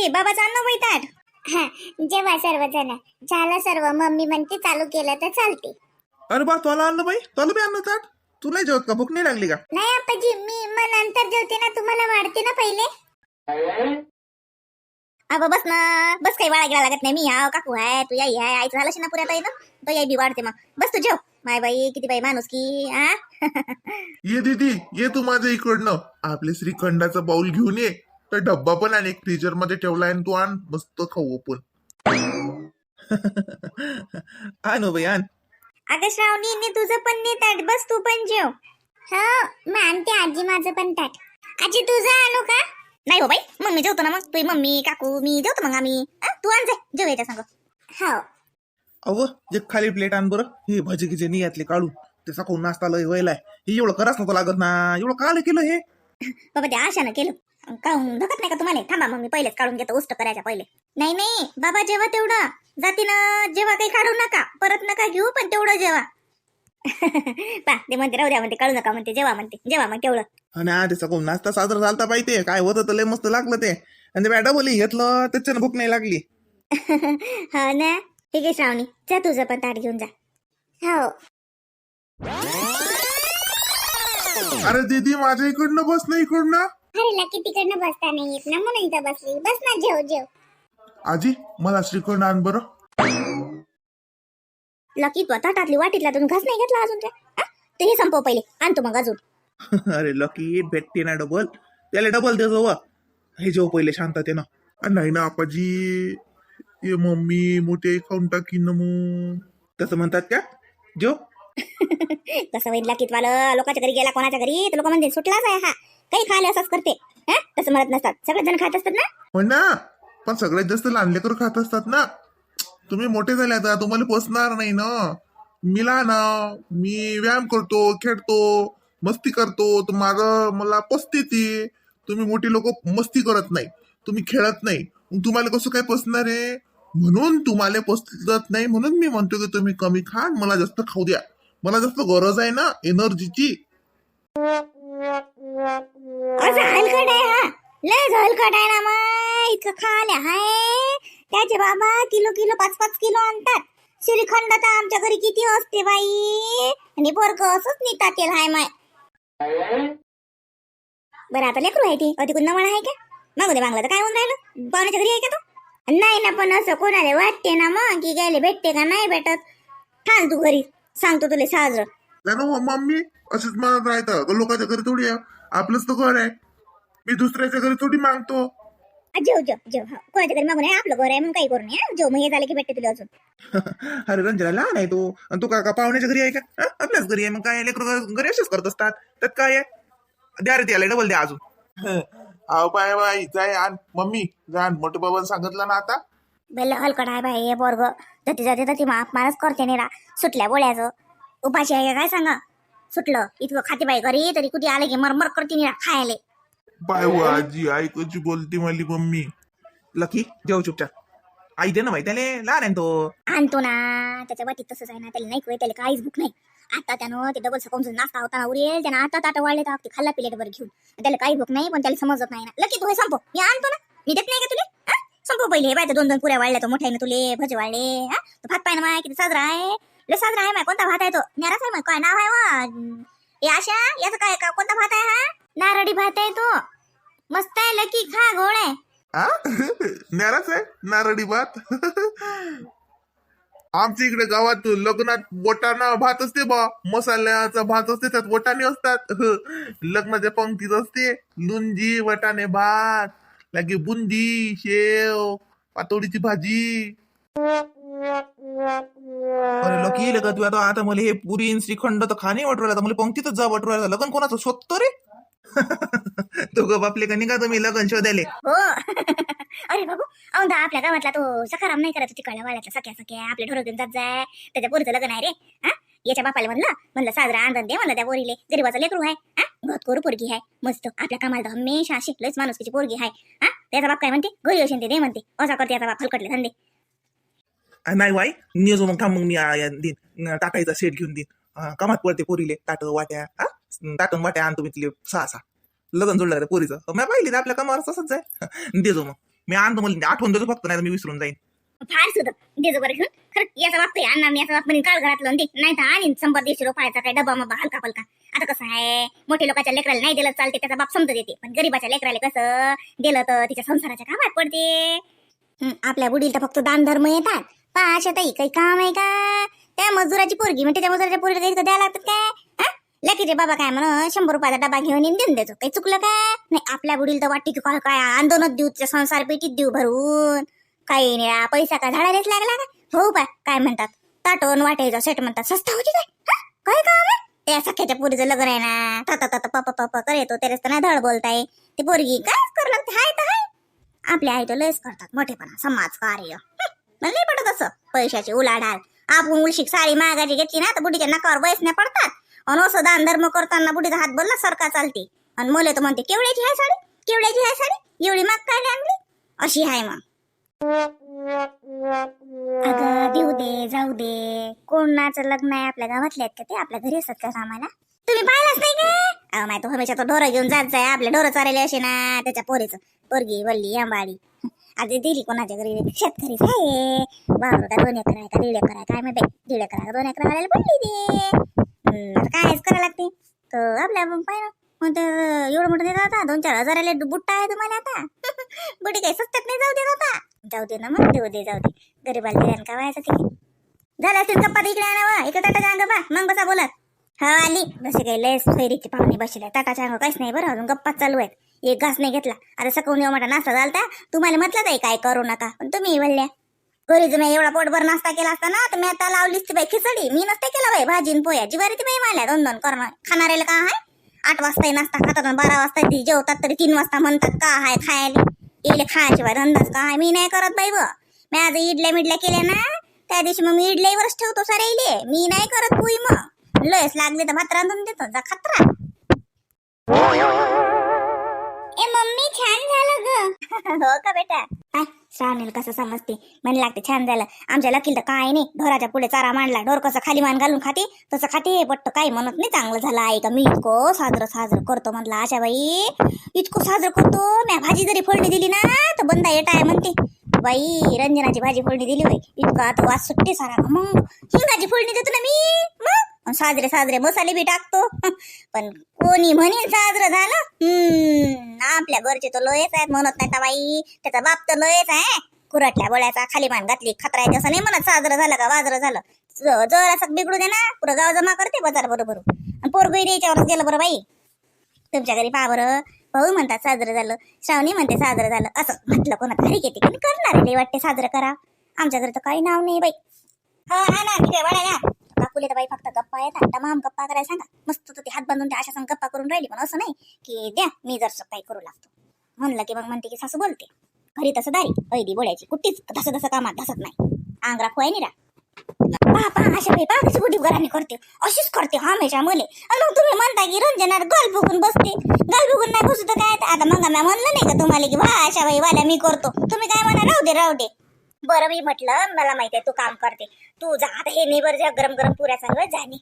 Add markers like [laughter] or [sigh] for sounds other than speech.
बाई बाबाचा अन्न बाई ताट हा जेव्हा सर्वजण झालं सर्व मम्मी म्हणते चालू केलं तर चालते. अरे बा तुला आणलं बाई? तुला बी आणलं ताट तुला जेवत का? भूक नाही लागली का? नाही आपाजी मी मग नंतर जेवते ना तुम्हाला वाढते ना पहिले. अगं बस ना बस काही वाळा गेला लागत नाही. मी हाव काकू आहे तू याई आहे आईचं झालं ना पुऱ्यात आहे ना तो याई बी वाढते मग. बस तू जेव. माय बाई किती बाई माणूस की आ? [laughs] ये दीदी ये तू माझ्या इकडनं. आपले श्रीखंडाचा बाऊल घेऊन ये. तर डब्बा पण आणि एक फ्रीजरमध्ये ठेवलाय आणि तू आण. मस्त खाऊ आपण. आण हो बाई आण. अगं श्रावणी नी तुझं पण नाही ताट. बस तू पण जेव. हो मग आणते. आजी माझं पण ताट. आजी तुझं आणू का? नाही हो बाई मग मी जेवतो ना मग. तुझी मम्मी काकू मी जेवतो मग आम्ही. आ, तू आण जाय जेव याच्या सांग. हो. अव एक खाली प्लेट आण बरं. हे भजी गिजे नियातले काढून. ते सकाळून नाश्ता लय व्हायलाय. हे एवढं कराच नको लागत ना. एवढं काल केलं हे? बाबा ते आशानं केलं. काहून? धकत नाही का तुम्हाला? थांबा मग मी पहिलेच काढून घेतो उष्ट करायच्या पहिले. नाही नाही बाबा जेव्हा तेवढं. जातीनं जेव्हा काही काढू नका. परत नका घेऊ पण तेवढं जेवा. [laughs] पा ते म्हणते राहू द्या म्हणते काढू नका म्हणते जेवा म्हणते. जेवा मग तेवढं. आणि आधी सकाळून नाश्ता साजरा झालता पाहिजे काय होतं तर लय मस्त लागलं ते. आणि ते डबल घेतलं त्याच्यानं भूक नाही लागली. [laughs] हा ना? ठीक आहे श्रावणी. जा तुझं पण ताट घेऊन जा. हो. अरे दीदी माझ्या इकडनं बस ना इकडनं. अरे लकी तिकडनं बसता नाही येत ना म्हणून इथं बसली. बस ना जेव जेव. आजी मला श्रीखंड आण बरं. लकी तू ताटातली वाटीतला तुम्ही घास नाही घेतला अजून? ते हे संपव पहिले. आणतो मग अजून. [laughs] अरे लकी भेटते ना डबल त्याला डबल देतो व हे जेव पहिले शांततेनं. अरे नाही ना आपाजी. ये मम्मी मोठे खाऊन टाकीन ना मग. तसं म्हणतात का? जेव. [laughs] कसं होईल लकीत वालं. लोकांच्या घरी गेला कोणाच्या घरी? तर लोक म्हणते सुटलाच आहे हा. काही खायला असंच करते. हा? तसं म्हणत नसतात. सगळे जण खात असतात ना? हो ना? पण सगळ्यात जास्त लहान लेकर खात असतात ना. तुम्ही मोठे झाले आता तुम्हाला पोचणार नाही ना. मी लहान आहे. मी व्यायाम करतो खेळतो मस्ती करतो. तर माझं मला पसते ते. तुम्ही मोठी लोक मस्ती करत नाही. तुम्ही खेळत नाही. मग तुम्हाला कसं काय पसणार आहे? म्हणून तुम्हाला पसत नाही. म्हणून मी म्हणतो की तुम्ही कमी खा आणि मला जास्त खाऊ द्या. मला जास्त गरज आहे ना एनर्जीची असं हलकट आहे हा. लय हलकट आहे ना मग. इतकं खाले हाय. त्याचे बाबा किलो किलो पाच पाच किलो आणतात. श्रीखंड तर आमच्या घरी किती असते बाई. आणि पोरग असंच नेतात तेल हाय माय. बरं आता लेकरू आहे ती. अति कुन्हा आहे का? मागू दे मागला तर काय होऊन राहिलं? पाहुण्याच्या घरी आहे का तो? नाही ना पण असं कोणाला वाटते ना मग की गेले भेटते का नाही भेटत. थांब तू घरी. सांगतो तुला साजरं. हो, मम्मी. असंच म्हणत राहतं लोकांच्या घरी थोडी आहे. आपलंच तर घर आहे. मी दुसऱ्याच्या घरी थोडी मागतो. जेव जेव जेव. हा कोणाच्या घरी मागून आहे आपलं घर आहे मग काही करू नये जेव मग हे झालं की भेटते तुला अजून. [laughs] अरे रंजना लहान आहे तू. आणि तू का का पाहुण्याच्या घरी आहे का? हा? आपल्याच घरी आहे. मग काय लेकर घरी असेच करत असतात. त्यात काय आहे? द्या रे त्याला डबल द्या अजून. अहो पाय बाई जाय आण. मम्मी जा आण. मोठे बाबा सांगितलं ना आता. बेल हलकट आहे बाई हे पोरग. जाती जाती जाती माप मारच करते निरा. सुटल्या बोळ्याचं उपाशी आहे का? काय सांगा? सुटलं. इतकं खाते बाई घरी तरी कुठे आले की मरमर करते निरा खायले. बाय हो आजी आई कशी बोलते माझी मम्मी? लकी जेव चुपचाप. आई दे ना बाई त्याला लहान आहे तो. आणतो ना. त्याच्या वाटीत तसंच आहे ना त्याला नाही कळे त्याला काहीच भूक नाही. आता त्यानं ते डबल सकाळून नाश्ता होता उरेल त्यानं आता ताटा वाढले तर खाल्ला प्लेट वर घेऊन. त्याला काही भूक नाही पण त्याला समजत नाही ना. लकी तू हे संपव. मी आणतो ना. मी देत नाही का तुले? संपव पहिले. बाय दोन दोन पुऱ्या वाढल्या तो मोठ्या तुले भजे वाढले हा? तो भात किती साजरा आहे. लय साजरा आहे माय कोणता भात आहे तो? नाराच आहे माय काय नाव आहे वा? आशा याचं काय का कोणता भात आहे हा? नारडी भात आहे तो. मस्त आहे लकी खा गोड आहे. आ? [laughs] आहे? नारडी भात? [laughs] आमच्या इकडे गावात लग्नात बोटाना भात असते बा. मसाल्याचा भात असते त्यात वटाणे असतात. [laughs] लग्नाच्या पंक्तीत असते लुंजी वटाणे भात लागे बुंदी शेव पातोडीची भाजी. अरे लकी का तू आता आता मला हे पुरी आणि श्रीखंड तर खाणे वाटवायला आता मला पंक्तीतच जा वाटवायला लग्न कोणाचं? स्वतः रे? [laughs] तो ग बापले का निघा तुम्ही लग्न शोधायले? हो. [laughs] अरे बाबू औंधा आपल्या गावातला तो सखाराम नाही करायचा तिकडल्या वाल्याचा सख्या सख्या आपल्या ढोरं घेऊन जात जाय. त्याच्या पोरीचं लग्न आहे रे. हा? याच्या बापाला म्हणलं म्हणलं साजरा आनंद दे म्हणलं त्या पोरीले. गरीबाचं लेकरू आहे. हा? घोत करू पोरगी आहे. मस्त. आपल्या कामाला हमेशा शिकलोच माणुसकीची पोरगी आहे. हा? त्याचा बाप काय म्हणते? घरी येऊन ते दे म्हणते. असा करते याचा बाप हलकटले धंदे. नाही वाई नेजो मग थांब मग मी देईन न, टाकायचा सेट घेऊन देईन कमात कामात पडते पोरीले ताट वाट्या हा ताटून वाट्या आणतो मी तिले सहा सहा. लग्न जोडलं का पोरीचं? मी पाहिली आपल्या कामावर तसंच जाय [laughs] देजो मग. मी आणतो मला आठवण देतो फक्त नाही मी विसरून जाईन. फार सुद्धा देजो बरं घेऊन. खरं याचा बाप अण्णा मी नाही याचा बाप म्हणे काळ घरातलं दे. नाही तर आणि शंभर दीडशे रुपयाचा काय डबा मबा हलका पलका. आता कसं आहे मोठ्या लोकांच्या लेकराला नाही दिलं चालते त्याचा बाप समजत येते. पण गरीबाच्या लेकराला कसं दिलं तर तिच्या संसाराच्या कामात पडते. आपल्या बुडील तर फक्त दान धर्म येतात. पा अशा ताई काही काम आहे का? त्या मजुराची पोरगी म्हणते त्या मजुराच्या पोरीला काही द्यायला लागतात काय? हा? लेकीचे बाबा काय म्हण शंभर रुपयाचा डबा घेऊन येऊन देऊन देतो. काही चुकलं का? नाही आपल्या बुडील तर वाटते की काय काय आंदोलनात देऊ त्या संसार पेटीत देऊ भरून. काही नाही पैसा का झाडालाच लागला का? हो बा काय म्हणतात? ताटवून वाटायचं सेट म्हणतात. सस्ता होती काय? काय काम आहे? त्या सख्याच्या पोरीचं लग्न आहे ना. ता ता ता पप पप कर येतो त्याला नाही धड बोलताय. ती पोरगी काय करू लागते हाय तर हाय आपल्या आई तर लयच करतात मोठेपणा समाज कार्य मला नाही पडत असं पैशाची उलाढाल. आपण उलशिक साडी महागाची घेतली ना तर बुडीच्या नाकावर बसण्या पडतात. आणि असं दान धर्म करताना बुडीचा हात बोलला सरका चालते. आणि मुले तर म्हणते केवड्याची आहे साडी? केवड्याची आहे साडी? एवढी माग काय आणली अशी आहे मग. अगं देऊ दे जाऊ दे. कोणाचं लग्न आहे आपल्या गावातले आहेत का ते? आपल्या घरी असतात का कामाला? तुम्ही पाहिलाच नाही का? अहो माय तो हमेशा तो ढोरं घेऊन जात जाय. आपल्या ढोरं चारायला असे ना त्याच्या पोरीचं. पोरगी वल्ली आंबाडी. आधी दिली कोणाच्या घरी? शेतकरी आहे. बाबर का दोन एकर आहे का दीड एकर आहे? काय माहिती दीड एकर आहे दोन एकर वाल्याला पडली ते. कायच करायला लागते? तर आपल्या पाहिलं मग तर एवढं मोठं देत होता दोन चार हजाराला बुट्टा आहे तुम्हाला आता. [laughs] बुटी काही स्वस्तात नाही जाऊ देत आता जाऊ दे ना मग देऊ दे जाऊ दे. गरीबाला द्या का व्हायचं ते? झालं असतील गप्पा इकडे आणावा. इकडे ताटाच्या अंग बा. मग बसा बोलत. हा आली. जसे काही लय फैरीची पाहुणे बसले ताटाच्या अंग काहीच नाही बरं. अजून गप्पा चालू आहेत. एक घास नाही घेतला. आता सकाळून येऊ मोठा नाश्ता झालता तुम्हाला म्हटलं ताई काय करू नका. पण तुम्ही म्हणल्या घरीच मी एवढा पोटभर नाश्ता केला असता ना तर मी आता लावलीच ती बाई खिचडी. मी नसते केला बाई भाजी पोया जिवारी ती बाई मला दोन दोन करणार खाणाऱ्याला का आहे? आठ वाजता नाश्ता खातात बारा वाजता ती जेवतात तरी तीन वाजता म्हणतात का आहे खायला? येले खायचे धंदाच का आहे? मी नाही करत बाई ब. मी आज इडल्या मिडल्या केल्या ना त्या दिवशी मग मी इडल्यावरच ठेवतो सारे इले मी नाही करत पुई मग. लयच लागले तर भात रांधून देतो जा खतरा. ए मम्मी छान झालं ग. [laughs] हो का बेटा? काय श्रावणीला कसं समजते? म्हणे लागते छान झालं. आमच्या लकील तर काय नाही. ढोराच्या पुढे चारा मांडला ढोर कसं खाली मान घालून खाते तसं खाते पट्ट. काही म्हणत नाही चांगलं झालं आहे का? मी इतकं साजरं साजरं करतो म्हणलं आशा बाई इतकं साजरं करतो? म्या भाजी जरी फोडणी दिली ना तर बंदा येत आहे म्हणते. बाई रंजनाची भाजी फोडणी दिली होय. इतका आता वास सुट्टे सारा. मग हिंगाची फोडणी देतो ना मी. साजरे साजरे मसाले बी टाकतो. पण कोणी म्हणेल साजरं झालं? हम्म आपल्या घरचे तर लोयच आहेत म्हणत नाही का बाई? त्याचा बाप तर लोयच आहे. कुरटल्या गोळ्याचा खाली मान घातली खतरायचं असं नाही म्हणत साजरं झालं का वाजरं झालं. जर असं बिघडू दे ना पुरं गाव जमा करते बाजार बरोबर. पोरगही याच्यावरच गेलं बरं बाई. तुमच्या घरी पहा बरं. भाऊ म्हणतात साजरं झालं. श्रावणी म्हणते साजरं झालं. असं म्हटलं कोणा घरी येते कोणी करणार वाटते साजरं करा. आमच्या घरी तर काही नाव नाही बाई. हा हा ना ठीक आहे ना काकुले तर बाई फक्त गप्पा येतात तमाम गप्पा करायला सांगा. मस्त तर ते हात बांधून त्या अशा गप्पा करून राहिली पण असं नाही की द्या मी जर काही करू लागतो. म्हणलं की मग म्हणते की सासू बोलते. घरी तसं दारी ऐदी बोलायची. कुठलीच तसं तसं कामात धसत नाही. आंगरा आहे निरा. पहा पहा अशा बाई पहा कशी कुठे घराने करते. अशीच करते हमेशा मुले. आणि मग तुम्ही म्हणता की रंजनात गल फुगून बसते. गल फुगून नाही बसू तर काय? आता मग म्या म्हणलं नाही का तुम्हाला की वा अशा बाई वाल्या मी करतो. तुम्ही काय म्हणा राहू दे राहू दे. बरं मी म्हटलं मला माहिती आहे तू काम करते. तू जा आता हे निबर जा गरम गरम पुऱ्या सांग जाणे